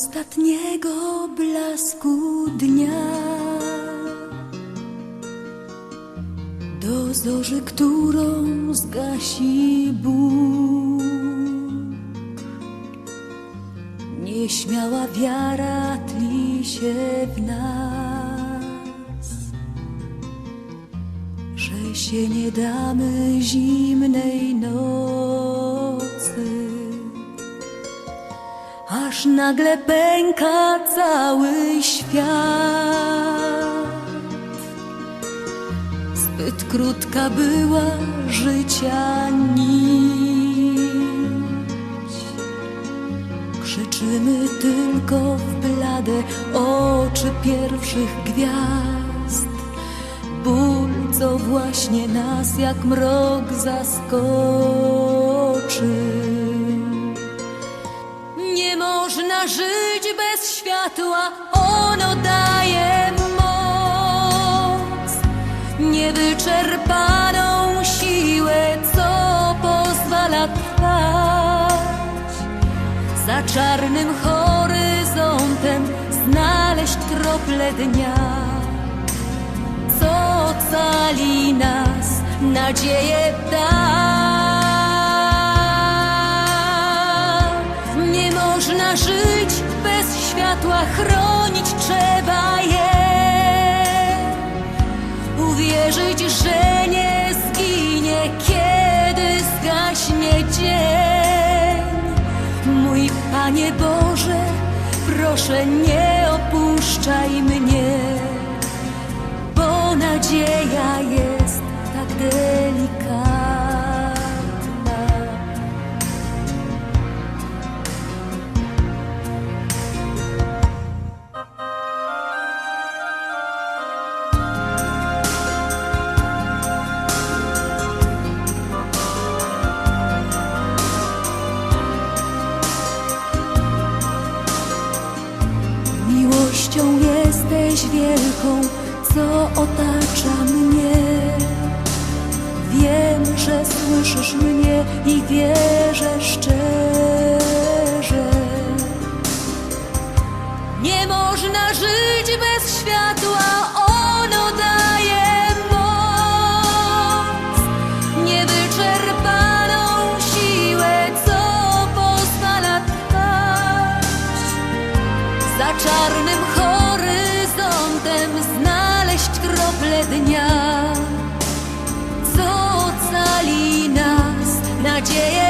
ostatniego blasku dnia. Do zorzy, którą zgasi Bóg. Nieśmiała wiara tli się w nas, że się nie damy zimnej nocy aż nagle pęka cały świat. Zbyt krótka była życia nić. Krzyczymy tylko w blade oczy pierwszych gwiazd. Ból, co właśnie nas jak mrok zaskoczy. Żyć bez światła, ono daje moc, niewyczerpaną siłę, co pozwala trwać. Za czarnym horyzontem znaleźć krople dnia, co ocali nas, nadzieję da. Można żyć światła, chronić trzeba je. Uwierzyć, że nie zginie, kiedy zgaśnie dzień. Mój Panie Boże, proszę nie opuszczaj mnie, bo nadzieja jest jesteś wielką, co otacza mnie. Wiem, że słyszysz mnie i wierzę szczerze. 解